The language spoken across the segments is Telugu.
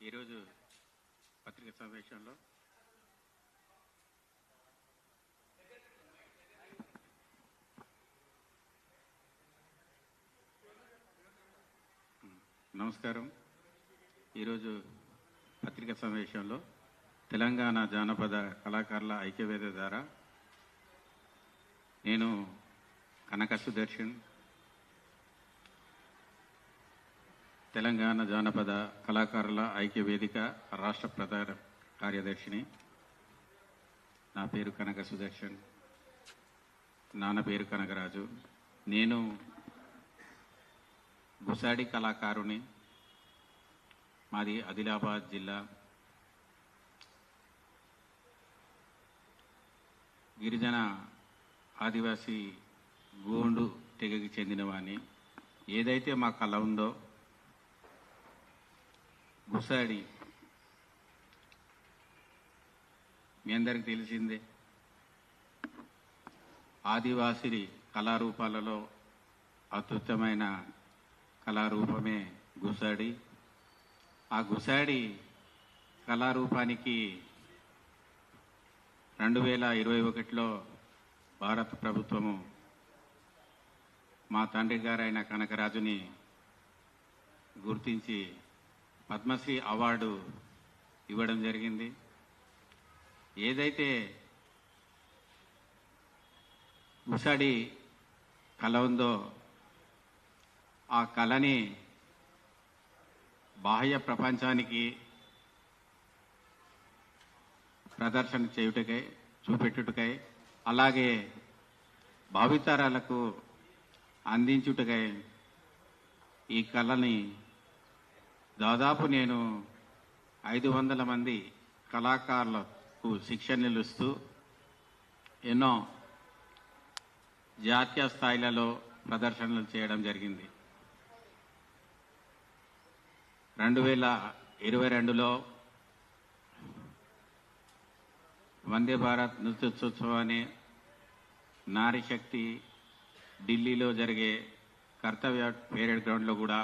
ఈరోజు పత్రిక సమావేశంలో నమస్కారం. ఈరోజు పత్రిక సమావేశంలో తెలంగాణ జానపద కళాకారుల ఐక్యవేద ద్వారా నేను కనక సుదర్శన్ తెలంగాణ జానపద కళాకారుల ఐక్య వేదిక రాష్ట్ర ప్రధాన కార్యదర్శిని. నా పేరు కనక సుదర్శన్. నాన్న పేరు కనకరాజు. నేను గుసాడి కళాకారుని మాది ఆదిలాబాద్ జిల్లా గిరిజన ఆదివాసీ గోండు తెగకి చెందినవాణ్ణి. ఏదైతే మా కళ ఉందో గుసాడి మీ అందరికి తెలిసిందే. ఆదివాసి కళారూపాలలో అత్యుత్తమైన కళారూపమే గుసాడి. ఆ గుసాడి కళారూపానికి రెండు వేల ఇరవై ఒకటిలో భారత ప్రభుత్వము మా తండ్రి గారైన కనకరాజుని గుర్తించి పద్మశ్రీ అవార్డు ఇవ్వడం జరిగింది. ఏదైతే ముసడి కళ ఉందో ఆ కళని బాహ్య ప్రపంచానికి ప్రదర్శన చేయుటకై చూపెట్టుటకై అలాగే భావితరాలకు అందించుటకై ఈ కళని దాదాపు నేను ఐదు వందల మంది కళాకారులకు శిక్షణలు ఇస్తూ ఎన్నో జాతీయ స్థాయిలలో ప్రదర్శనలు చేయడం జరిగింది. రెండు వేల ఇరవై రెండులో వందే భారత్ నృత్యోత్సవాన్ని నారీశక్తి ఢిల్లీలో జరిగే కర్తవ్య పేరేడ్ గ్రౌండ్లో కూడా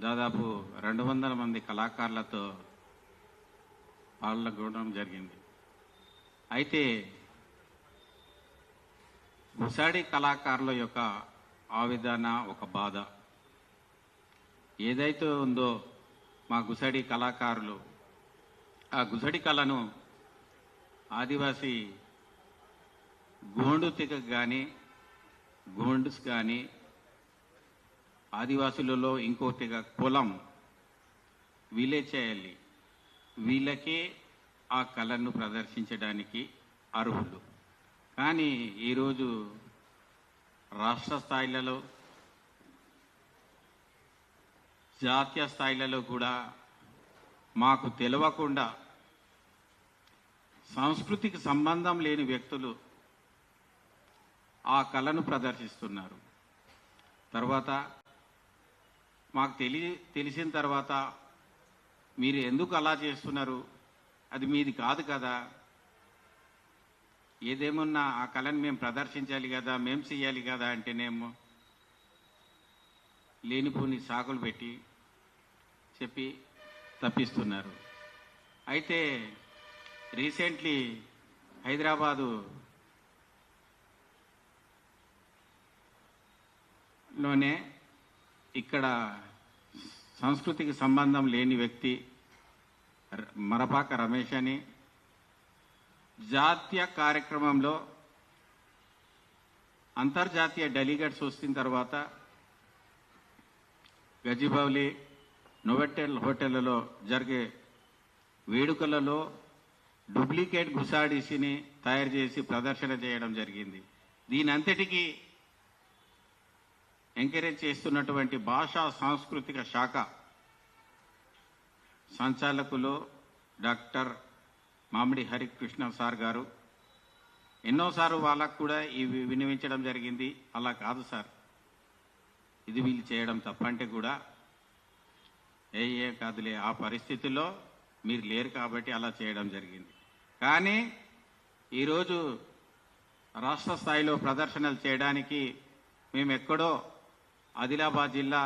దాదాపు రెండు వందల మంది కళాకారులతో పాల్గొనడం జరిగింది. అయితే ముసాడి కళాకారుల యొక్క ఆవేదన ఒక బాధ. ఏదైతే ఉందో మా గుసడి కళాకారులు ఆ గుసడి కళను ఆదివాసీ గోండు తెగ కానీ గోండుస్ కానీ ఆదివాసులలో ఇంకోటిగా కులం. వీలే చేయాలి. వీళ్ళకే ఆ కళను ప్రదర్శించడానికి అర్హులు. కానీ ఈరోజు రాష్ట్ర స్థాయిలలో జాతీయ స్థాయిలలో కూడా మాకు తెలియకుండా సంస్కృతికి సంబంధం లేని వ్యక్తులు ఆ కళను ప్రదర్శిస్తున్నారు. తర్వాత మాకు తెలి తెలిసిన తర్వాత మీరు ఎందుకు అలా చేస్తున్నారు? అది మీది కాదు కదా. ఏదేమన్నా ఆ కళను మేము ప్రదర్శించాలి కదా మేము చెయ్యాలి కదా అంటేనేమో లేనిపోని సాకులు పెట్టి చెప్పి తప్పిస్తున్నారు. అయితే రీసెంట్లీ హైదరాబాదు లోనే ఇక్కడ సంస్కృతికి సంబంధం లేని వ్యక్తి మరపాక రమేష్ అని. జాతీయ కార్యక్రమంలో అంతర్జాతీయ డెలిగేట్స్ వచ్చిన తర్వాత గజిబౌలి నోవెటెల్ హోటళ్ళలో జరిగే వేడుకలలో డూప్లికేట్ గుసాడిసిని తయారు చేసి ప్రదర్శన చేయడం జరిగింది. దీని అంతటికీ ఎంకరేజ్ చేస్తున్నటువంటి భాషా సాంస్కృతిక శాఖ సంచాలకులు డాక్టర్ మామిడి హరికృష్ణ సార్ గారు. ఎన్నోసార్లు వాళ్ళకు కూడా ఇవి వినిపించడం జరిగింది. అలా కాదు సార్. ఇది వీళ్ళు చేయడం తప్పంటే కూడా ఏ ఏ కాదులే. ఆ పరిస్థితుల్లో మీరు లేరు కాబట్టి అలా చేయడం జరిగింది. కానీ ఈరోజు రాష్ట్ర స్థాయిలో ప్రదర్శనలు చేయడానికి మేము ఎక్కడో ఆదిలాబాద్ జిల్లా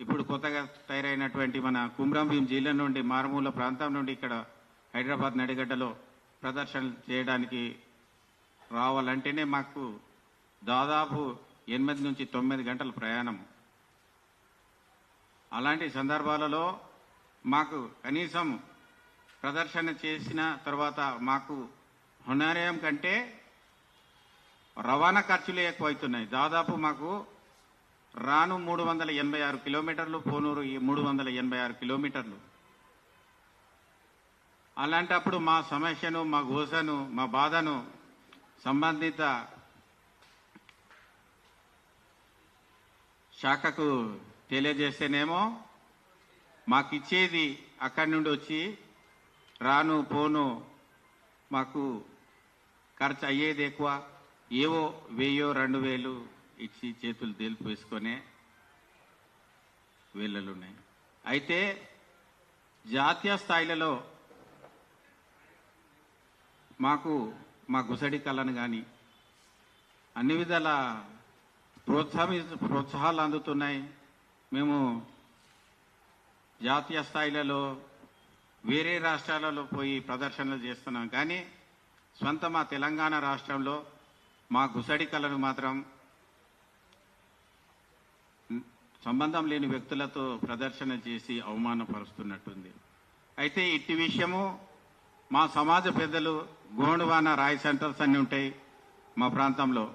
ఇప్పుడు కొత్తగా తయారైనటువంటి మన కుమ్రంభీం జిల్లా నుండి మారుమూల ప్రాంతం నుండి ఇక్కడ హైదరాబాద్ నడిగడ్డలో ప్రదర్శనలు చేయడానికి రావాలంటేనే మాకు దాదాపు ఎనిమిది నుంచి తొమ్మిది గంటల ప్రయాణం. అలాంటి సందర్భాలలో మాకు కనీసం ప్రదర్శన చేసిన తర్వాత మాకు హునారయం కంటే రవాణా ఖర్చులు ఎక్కువవుతున్నాయి దాదాపు మాకు రాను మూడు వందల ఎనభై ఆరు కిలోమీటర్లు పోనూరు ఈ మూడు వందల ఎనభై ఆరు కిలోమీటర్లు. అలాంటప్పుడు మా సమస్యను మా గోసను మా బాధను సంబంధిత శాఖకు తెలియజేస్తేనేమో మాకు ఇచ్చేది అక్కడి నుండి వచ్చి రాను పోను మాకు ఖర్చు అయ్యేది ఎక్కువ. ఏవో వెయ్యో రెండు వేలు ఇచ్చి చేతులు తేలిపి వేసుకొనే వేళ్ళలున్నాయి. అయితే జాతీయ స్థాయిలలో మాకు మా గుసడి కళను కానీ అన్ని విధాల ప్రోత్సాహి ప్రోత్సాహాలు అందుతున్నాయి. మేము జాతీయ స్థాయిలలో వేరే రాష్ట్రాలలో పోయి ప్రదర్శనలు చేస్తున్నాం. కానీ సొంత మా తెలంగాణ రాష్ట్రంలో మా గుసడి కళను మాత్రం సంబంధం లేని వ్యక్తులతో ప్రదర్శన చేసి అవమానపరుస్తున్నట్టుంది. అయితే ఇట్టి విషయము మా సమాజ పెద్దలు గోండువాన రాయ్ సెంటర్స్ అన్ని ఉంటాయి మా ప్రాంతంలో.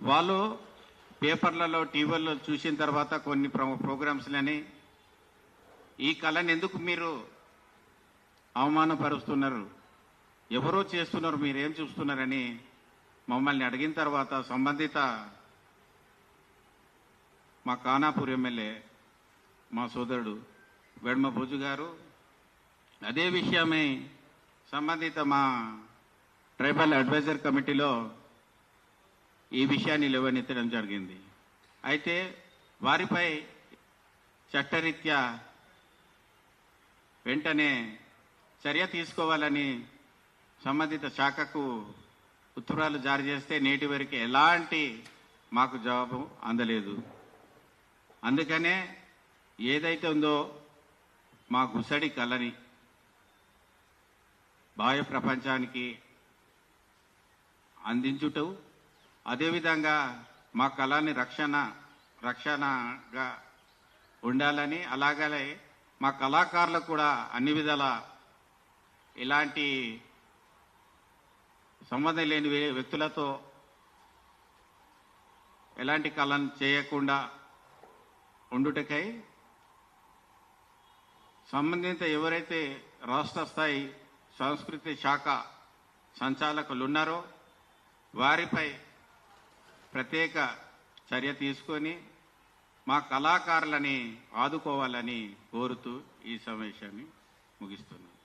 వాళ్ళు పేపర్లలో టీవీల్లో చూసిన తర్వాత కొన్ని ప్రోగ్రామ్స్లని ఈ కళను ఎందుకు మీరు అవమానపరుస్తున్నారు? ఎవరో చేస్తున్నారు మీరేం చూస్తున్నారని మమ్మల్ని అడిగిన తర్వాత సంబంధిత మా కానాపూర్ ఎమ్మెల్యే మా సోదరుడు వెడమ భుజు గారు. అదే విషయమై సంబంధిత మా ట్రైబల్ అడ్వైజర్ కమిటీలో ఈ విషయాన్ని లేవనెత్తడం జరిగింది. అయితే వారిపై చట్టరీత్యా వెంటనే చర్య తీసుకోవాలని సంబంధిత శాఖకు ఉత్తరాలు జారీ చేస్తే నేటి వరకు ఎలాంటి మాకు జవాబు అందలేదు. అందుకనే ఏదైతే ఉందో మా గుసడి కళని బాహ్య ప్రపంచానికి అందించుటూ అదేవిధంగా మా కళని రక్షణ రక్షణగా ఉండాలని అలాగే మా కళాకారులకు కూడా అన్ని విధాల ఇలాంటి సంబంధం లేని వ్యక్తులతో ఎలాంటి కళను చేయకుండా ఉండుటకై సంబంధిత ఎవరైతే రాష్ట్ర స్థాయి సంస్కృతి శాఖ సంచాలకులు ఉన్నారో వారిపై ప్రత్యేక చర్య తీసుకొని మా కళాకారులని ఆదుకోవాలని కోరుతూ ఈ సమావేశాన్ని ముగిస్తున్నాను.